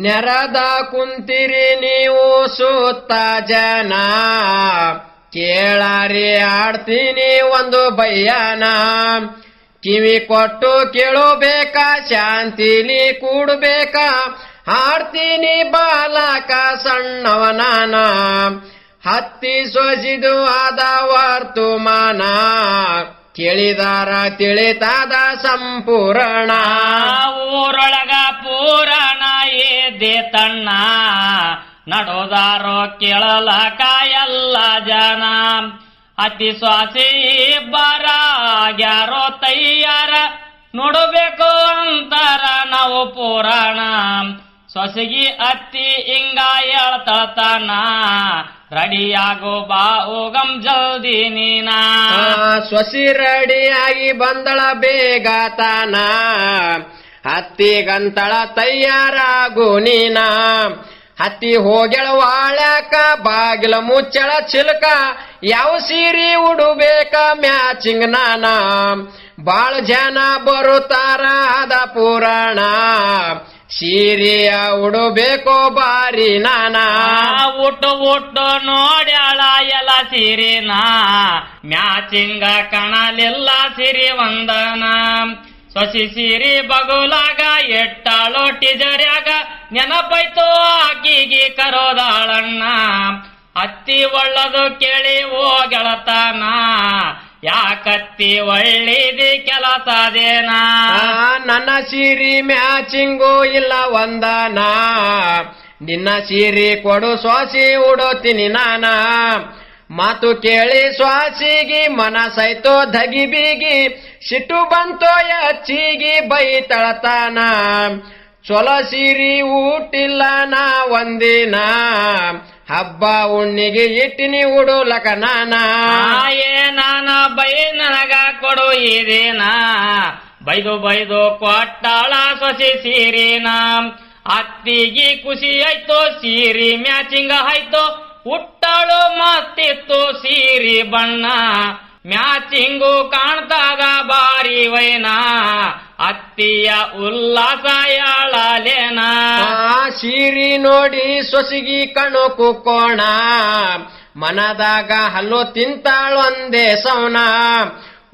ನೆರದ ಕುಂತಿರಿ ನೀವು ಸುತ್ತ ಜನ. ಕೇಳಾರಿ ಆಡ್ತೀನಿ ಒಂದು ಬಯ್ಯನ ಕಿವಿ ಕೊಟ್ಟು ಕೇಳಬೇಕಾ, ಶಾಂತಿಲಿ ಕೂಡ್ಬೇಕಾ. ಆಡ್ತೀನಿ ಬಾಲಕ ಸಣ್ಣವನಾನ. ಹತ್ತಿ ಸೊಸಿದು ಆದ ವರ್ತುಮಾನ. ಕೇಳಿದಾರ ತಿಳಿತಾದ ಸಂಪೂರ್ಣ. ಊರೊಳಗ ಪೂರಾಣ ಎದ್ದೆ ತಣ್ಣ, ನಡೋದಾರೋ ಕೇಳಲ ಕಾಯಲ್ಲ ಜನ. ಅತಿ ಸ್ವಾಸಿ ಬರಾಗ್ಯಾರೋ ತಯ್ಯಾರ ನೋಡಬೇಕು ಅಂತಾರ ನಾವು ಪುರಾಣ. ಸೊಸಗಿ ಅತ್ತಿ ಹಿಂಗ ಹೇಳ್ತಳತನ ರೆಡಿಯಾಗೋ ಬಾ ಓಗಂ ಜಲ್ದಿ ನೀನ. ಸೊಸಿ ರೆಡಿಯಾಗಿ ಬಂದಳ ಬೇಗ ತಾನ. ಹತ್ತಿ ಗಂತಳ ತಯ್ಯಾರಾಗು ನೀನ. ಹತ್ತಿ ಹೋಗ್ಯಳ ವಾಳ್ಯಾಕ, ಬಾಗಿಲ ಮುಚ್ಚಳ ಚಿಲ್ಕ, ಯಾವ ಸೀರಿ ಉಡುಬೇಕ ಮ್ಯಾಚಿಂಗ್ ನಾನ. ಬಾಳ ಜನ ಬರುತ್ತಾರ ಅದ ಪುರಾಣ. ಸೀರೆಯ ಉಡುಬೇಕೋ ಬಾರಿ ನಾನ. ಊಟ ಊಟ ನೋಡ್ಯಾಳ ಎಲ್ಲ ಸೀರಿನ. ಮ್ಯಾಚಿಂಗ ಕಣಲಿಲ್ಲ ಸಿರಿ ವಂದನ ಸೊಸಿ ಸಿರಿ ಬಗುಲಾಗ ಎಟ್ಟಾಳೋ ಟಿಜರ್ಯಾಗ ನೆನಪೈತು ಆಕಿಗೆ ಕರೋದಾಳಣ್ಣ. ಅತ್ತಿ ಒಳ್ಳದು ಕೇಳಿ ಓ ಗೆಳತನ, ಯಾಕತ್ತಿ ಒಳ್ಳಿದಿ ಕೆಲಸದೇನಾ? ನನ್ನ ಸೀರಿ ಮ್ಯಾಚಿಂಗು ಇಲ್ಲ ಒಂದನಾ ನಿನ್ನ ಸೀರೆ ಕೊಡು ಸೋಸಿ ಉಡೋತೀನಿ ನಾನ. ಮಾತು ಕೇಳಿ ಸ್ವಾಸಿಗಿ ಮನಸೈತೋ ಧಗಿ ಬೀಗಿ, ಸಿಟ್ಟು ಬಂತೋ ಬೈ ತಳತಾನ. ಚೊಲೋ ಸೀರಿ ಊಟಿಲ್ಲ ನಾ ಒಂದಿನ, ಹಬ್ಬ ಉಣ್ಣಿಗೆ ಇಟ್ಟಿನಿ ಉಡುಲಕ ನಾನ ಏ ನಾನ ಬೈ ನನಗ ಕೊಡು ಇದೇನ ಬೈದು ಬೈದು ಕೊಟ್ಟಾಳ ಸೊಸಿ ಸೀರಿನ. ಅತ್ತಿಗೆ ಖುಷಿ ಆಯ್ತೋ, ಸೀರಿ ಮ್ಯಾಚಿಂಗ್ ಆಯ್ತು ಉಟ್ಟಾಳು ಮತ್ತಿತ್ತು ಸೀರಿ ಬಣ್ಣ. ಮ್ಯಾಚಿಂಗು ಕಾಣ್ತಾಗ ಬಾರಿ ವೈನ. ಅತ್ತಿಯ ಉಲ್ಲಾಸ ಯಾಳಲೇನ. ಸೀರಿ ನೋಡಿ ಸೊಸಿಗಿ ಕಣು. ಕುಕ್ಕೋಣ ಮನದಾಗ ಹಲ್ಲು ತಿಂತಾಳೊಂದೇ ಸೌನ.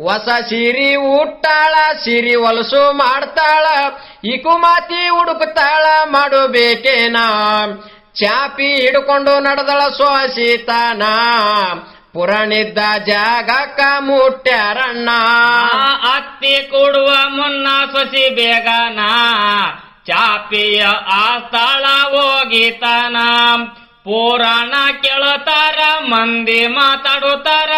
ಹೊಸ ಸಿರಿ ಉಟ್ಟಾಳ ಸಿರಿ ಹೊಲಸು ಮಾಡ್ತಾಳ. ಇಕುಮಾತಿ ಹುಡುಕ್ತಾಳ ಮಾಡಬೇಕೇನ ಚಾಪಿ ಹಿಡ್ಕೊಂಡು ನಡೆದಳ ಸೋಸಿತಾನ ಪುರಾಣಿದ್ದ ಜಾಗಕ್ಕ ಮುಟ್ಟ್ಯಾರಣ್ಣ. ಅತ್ತಿ ಕೊಡುವ ಮುನ್ನ ಸೊಸಿ ಬೇಗನ. ಚಾಪಿಯ ಆ ಸ್ಥಳ ಹೋಗಿತನ. ಪುರಾಣ ಕೇಳುತ್ತಾರ ಮಂದಿ ಮಾತಾಡುತ್ತಾರ.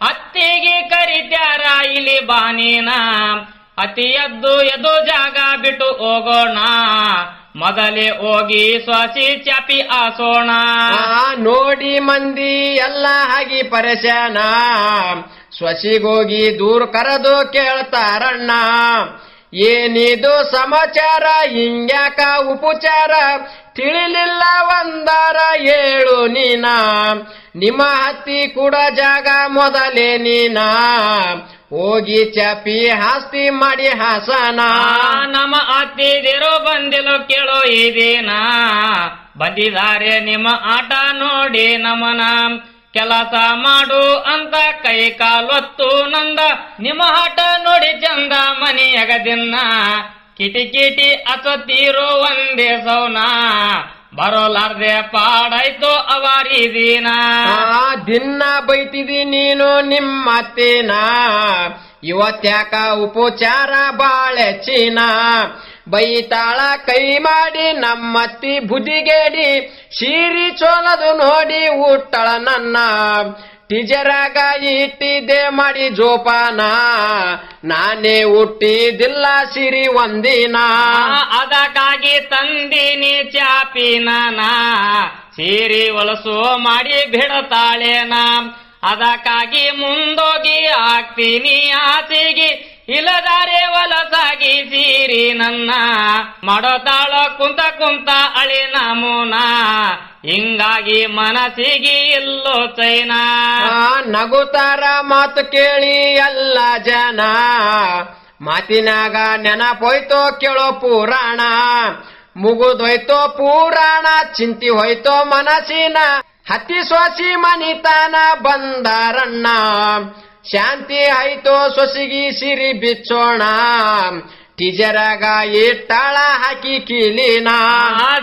ಅತ್ತಿಗೆ ಕರಿತಾರ ಇಲ್ಲಿ ಬಾನಿನ. ಅತಿ ಎದ್ದು ಎದ್ದು ಜಾಗ ಬಿಟ್ಟು ಹೋಗೋಣ. ಮೊದಲೇ ಹೋಗಿ ಸೊಸಿ ಚಾಪಿ ಆಸೋಣ ನೋಡಿ ಮಂದಿ, ಎಲ್ಲ ಹಾಗೆ ಪರೇಶಾನ ಸ್ವಸಿಗೋಗಿ ದೂರ್ ಕರೆದು ಕೇಳ್ತಾರಣ್ಣ. ಏನಿದು ಸಮಾಚಾರ ಹಿಂಗ್ಯಾಕ ಉಪಚಾರ? ತಿಳಿಲಿಲ್ಲ ಒಂದಾರ ಏಳು ನೀನಾ. ನಿಮ್ಮ ಹತ್ತಿ ಕೂಡ ಜಾಗ ಮೊದಲೇ ನೀನ. ಹೋಗಿ ಚಾಪಿ ಹಾಸ್ತಿ ಮಾಡಿ ಹಾಸನ. ನಮ್ಮ ಅತ್ತಿದಿರು ಬಂದಿಲು ಕೇಳೋ ಇದೇನ? ಬಂದಿದ್ದಾರೆ ನಿಮ್ಮ ಆಟ ನೋಡಿ ನಮನ. ಕೆಲಸ ಮಾಡು ಅಂತ ಕೈ ಕಾಲೊತ್ತು ನಂದ. ನಿಮ್ಮ ಆಟ ನೋಡಿ ಚಂದ ಮನೆಯಗದಿನ್ನ ದಿನ ಕಿಟಿ ಕಿಟಿ ಅಸತೀರೋ ಒಂದೇ ಸೌನ. ಬರೋಲಾರ್ದೆ ಪಾಡಾಯ್ತು ಅವಾರಿ ದಿನ. ಆ ದಿನ ಬೈತಿದಿ ನೀನು ನಿಮ್ಮ ಅತ್ತೇನ ಇವತ್ತ್ಯಾಕ ಉಪಚಾರ ಬಾಳೆ ಚೀನ. ಬೈತಾಳ ಕೈ ಮಾಡಿ ನಮ್ಮತ್ತಿ ಬುದಿಗೇಡಿ ಶೀರಿ ಚೋಲದು ನೋಡಿ ಊಟಳ ನನ್ನ. ಟಿಜರಾಗ ಇಟ್ಟಿದ್ದೆ ಮಾಡಿ ಜೋಪಾನ. ನಾನೇ ಹುಟ್ಟಿದಿಲ್ಲ ಸಿರಿ ಒಂದಿನ. ಅದಕ್ಕಾಗಿ ತಂದಿನಿ ಚಾಪಿನ ಸೀರಿ ಒಲಸು ಮಾಡಿ ಬಿಡತಾಳೇನ ಅದಕ್ಕಾಗಿ ಮುಂದೋಗಿ ಆಗ್ತೀನಿ ಆಸೆಗೆ ಇಲ್ಲದಾರೆ ವಲಸಾಗಿ ಸೀರಿ ನನ್ನ. ಮಡತಾಳ ಕುಂತ ಕುಂತ ಅಳಿ ನಮೂನ. ಹಿಂಗಾಗಿ ಮನಸ್ಸಿಗೆ ಇಲ್ಲೋ ಚೈನಾ. ನಗುತಾರ ಮಾತು ಕೇಳಿ ಎಲ್ಲ ಜನ. ಮಾತಿನಾಗ ನೆನಪೋಯ್ತೋ ಕೇಳೋ ಪುರಾಣ. ಮುಗುದೋಯ್ತೋ ಪುರಾಣ ಚಿಂತಿ ಹೋಯ್ತೋ ಮನಸ್ಸಿನ. ಹತ್ತಿ ಸೊಸಿ ಮನಿತನ ಬಂದಾರಣ್ಣ. ಶಾಂತಿ ಆಯ್ತೋ ಸೊಸಿಗಿ ಸಿರಿ ಬಿಚ್ಚೋಣ. ಟಿಜರಾಗ ಇಟ್ಟಾಳ ಹಾಕಿ ಕಿಲಿನ. ಆ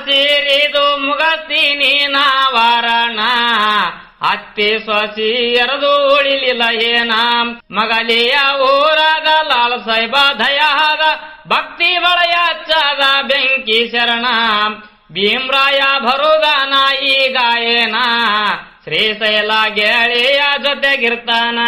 ಮುಗತೀನಿ ನಾವರಣ ಹತ್ತಿ ಸೊಸಿ ಎರದು ಉಳಿಲಿಲ್ಲ ಏನ. ಮಗಲಿಯ ಊರಾಗ ಲಾಲ್ ಸಾಹೇಬ ದಯಾದ ಭಕ್ತಿ ಬಳಯ ಬೆಂಕಿ ಶರಣ. ಭೀಮ್ರಾಯ ಭರುಗನ ಈ ಗಾಯನ ಶ್ರೀಶೈಲ ಗೆಳೆಯ ಜೊತೆಗಿರ್ತಾನ.